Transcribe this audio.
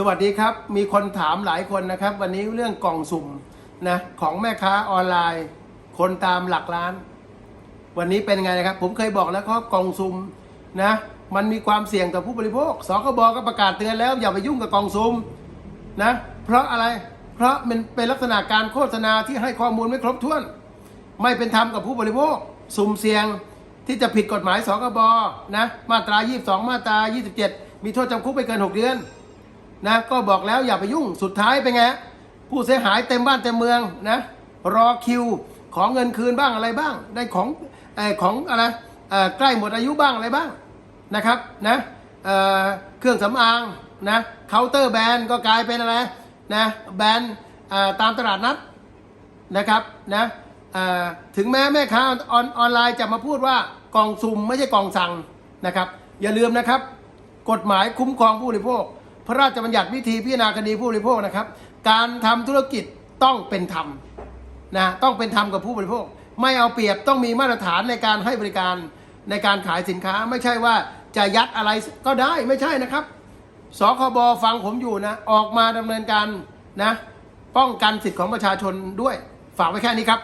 สวัสดีครับ มีคนถามหลายคนนะครับ วันนี้เรื่องกล่องสุ่มนะของแม่ค้าออนไลน์ คนตามหลักล้าน วันนี้เป็นไงนะครับ ผมเคยบอกแล้วครับกล่องสุ่มนะมันมีความเสี่ยงต่อผู้บริโภคสคบก็ประกาศเตือนแล้ว อย่าไปยุ่งกับกล่องสุ่มนะเพราะอะไรเพราะมันเป็นลักษณะการโฆษณาที่ให้ข้อมูลไม่ครบถ้วน ไม่เป็นธรรมกับผู้บริโภค สุ่มเสี่ยงที่จะผิดกฎหมายสคบนะมาตรา 22 มาตรา 27 มีโทษจำคุกไม่เกิน 6 เดือน นะก็บอกแล้วอย่าไปยุ่งสุดท้ายเป็นไงผู้เสียหายเต็มบ้านเต็มเมืองนะรอคิวของเงินคืนบ้างอะไรบ้าง ได้ของอของอะไรใกล้หมดอายุบ้างอะไรบ้างนะครับนะเเครื่องสำอางนะเคาน์เตอร์แบรนด์ก็กลายเป็นอะไรนะแบรนด์ตามตลาดนัดนะครับนะถึงแม้แม่ค้าออนออนไลน์จะมาพูดว่ากล่องสุ่มไม่ใช่กล่องสั่งนะครับ อย่าลืมนะครับ กฎหมายคุ้มครองผู้บริโภค พระราชบัญญัติวิธีพิจารณาคดีผู้บริโภคนะครับ การทำธุรกิจต้องเป็นธรรมนะต้องเป็นธรรมกับผู้บริโภค ไม่เอาเปรียบต้องมีมาตรฐานในการให้บริการในการขายสินค้าไม่ใช่ว่าจะยัดอะไรก็ได้ไม่ใช่นะครับสคบฟังผมอยู่นะ ออกมาดำเนินการนะ ป้องกันสิทธิของประชาชนด้วย ฝากไว้แค่นี้ครับ